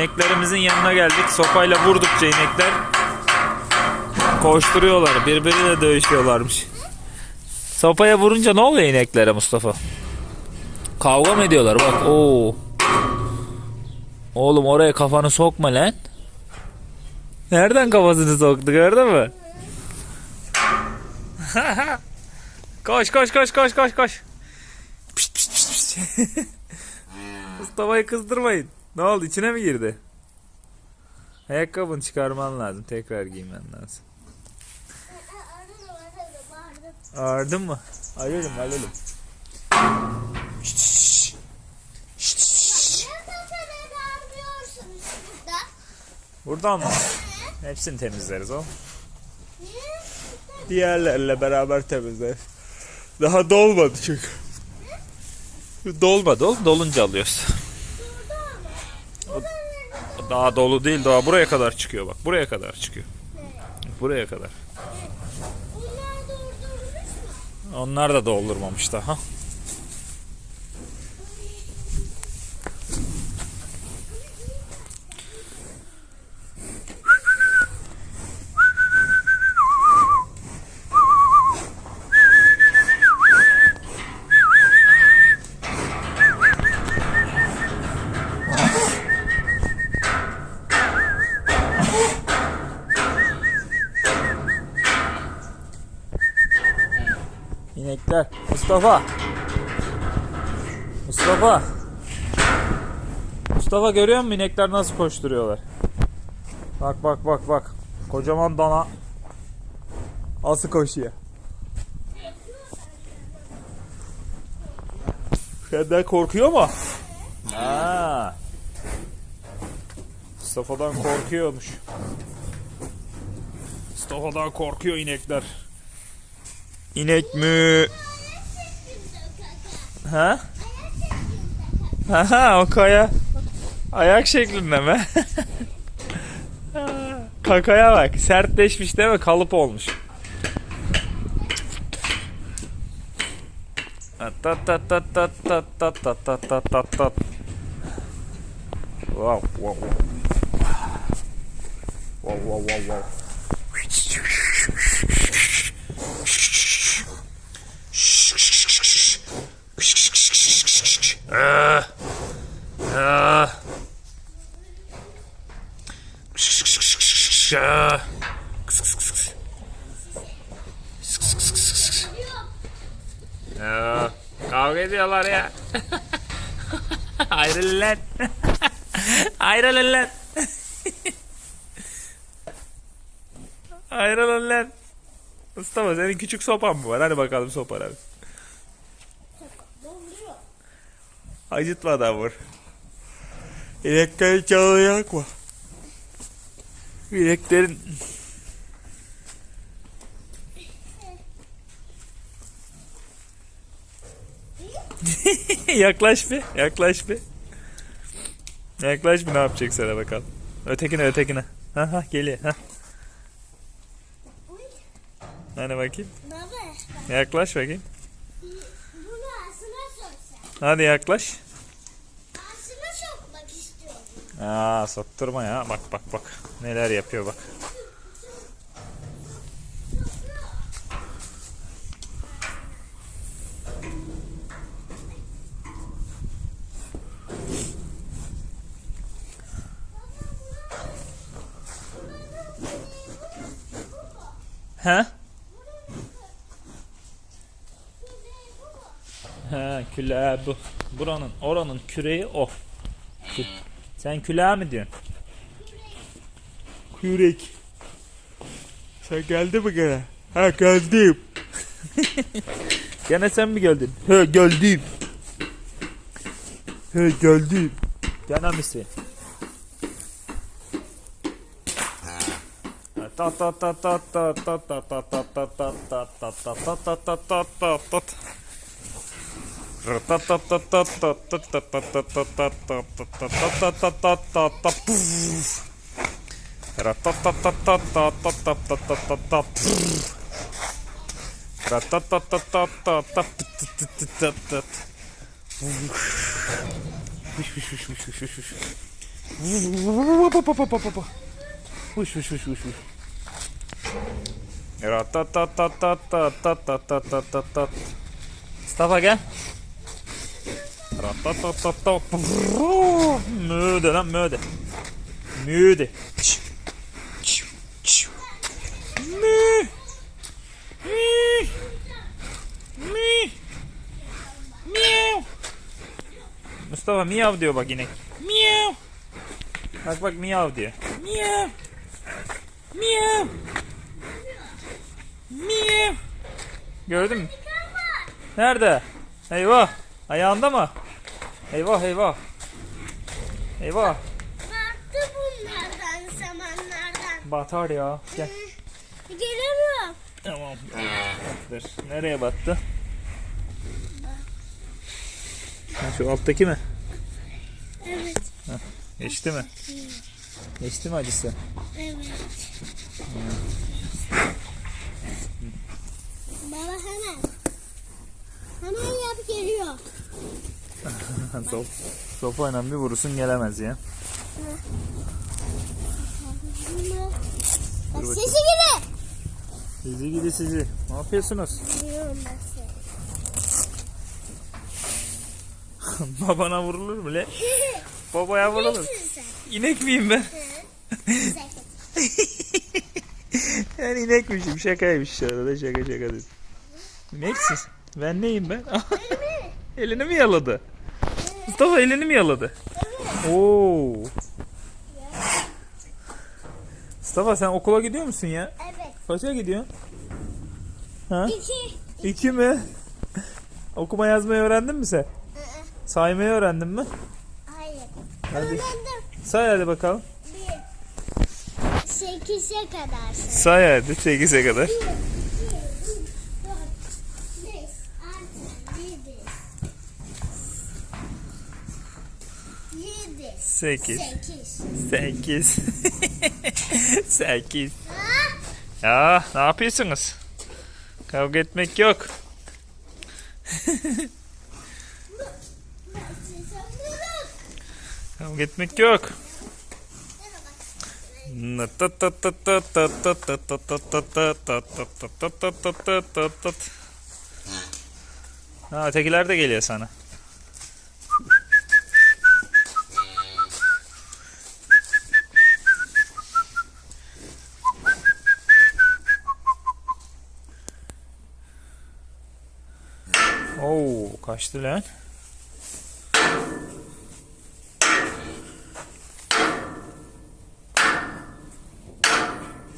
İneklerimizin yanına geldik. Sopayla vurdukça inekler koşturuyorlar. Birbiriyle dövüşüyorlarmış. Sopaya vurunca ne oluyor ineklere Mustafa? Kavga mı ediyorlar? Bak oo. Oğlum oraya kafanı sokma lan. Nereden kafasını soktu gördün mü? koş koş koş koş koş koş. Mustafa'yı kızdırmayın. Ne oldu içine mi girdi? Ayakkabını çıkarman lazım. Tekrar giymen lazım. Ağırdın mı? Arıyorum arıyorum. Buradan mı? Hepsini temizleriz o. Diğerlerle beraber temizleriz. Daha dolmadı çünkü. Dolmadı oğlum. Dolunca alıyoruz. Daha dolu değil. Daha buraya kadar çıkıyor bak. Buraya kadar çıkıyor. Buraya kadar. Onlar da doldurmamış daha. İnekler. Mustafa. Mustafa. Mustafa görüyor musun inekler nasıl koşturuyorlar? Bak bak bak bak. Kocaman dana. Nasıl koşuyor? Senden korkuyor mu? Ha. Mustafa'dan korkuyormuş. Mustafa'dan korkuyor inekler. İnek mi? Ha? Ha o kaya. Ayak şeklinde mi? Kakaya bak. Sertleşmiş değil mi? Kalıp olmuş. Tat tat tat tat tat tat tat tat tat tat tat. Wow wow wow. Wow wow wow wow. Ah. Ah. Ah. Ya, Kavga ediyorlar ya. Ayrılın lan. Ayrılın lan. Ayrılın lan. Mustafa senin küçük sopan mı var? Hadi bakalım sopan abi. Acıtmadan vur. İneklerin canını yakma. İneklerin... yaklaş bir, yaklaş bir. Yaklaş bir ne yapacak sana bakalım. Ötekine, ötekine. Ha ha geliyor. Ha. Hani bakayım. Yaklaş bakayım. Hadi yaklaş. Ağzına sokmak istiyorum. Aa sokturma ya. Bak bak bak. Neler yapıyor bak. Ha? Ha külah bu. Buranın oranın küreği o. Sen külah mı diyorsun? Kürek. Sen geldi mi gene? Ha geldim. gene sen mi geldin? He geldim. He geldim. Gene misin? Ta ta ta ta ta ta ta ta ta ta ta ta ta ta ta ta ta Mustafa. Ratatatatata. Müde lan müde. Müde. Mü. Mü. Mü. Miau. Mustafa miyav diyor bak inek. Miyav. Bak bak miyav diyor. Miyav. Miyav. Miyav. Gördün mü? Nerede? Eyvah. Ayağında mı? Eyvah eyvah. Eyvah. Baktı bunlardan zamanlardan. Batar ya. Gel. Gelemiyorum. Tamam. Dur. Nereye battı? Ha, şu alttaki mi? Evet. Geçti mi? Geçti mi acısı? Evet. Baba hemen. Hemen yap geliyor. Sop, sopayla bir vurursun gelemez ya. Bak sesi gibi. Sizi gidi sizi. Ne yapıyorsunuz? Biliyorum ben seni. Babana vurulur mu le? Babaya vurulur. İnek miyim ben? Ben inekmişim şakaymış şurada şaka şaka dedim. İneksin. Ben neyim ben? Elini mi yaladı? Mustafa elini mi yaladı? Oo. Mustafa sen okula gidiyor musun ya? Evet. Kaça gidiyorsun? Ha? İki. İki mi? Okuma yazmayı öğrendin mi sen? Saymayı öğrendin mi? Hayır. Hadi. Öğrendim. Say hadi bakalım. Bir. Sekize kadar say. Say hadi 8'e kadar. Bir, Yedi. 8 Sekiz. 8 8 Ha? Ya ne yapıyorsunuz? Kavga etmek yok. Kavga etmek yok. Ha ötekiler de geliyor sana. Oo kaçtı lan.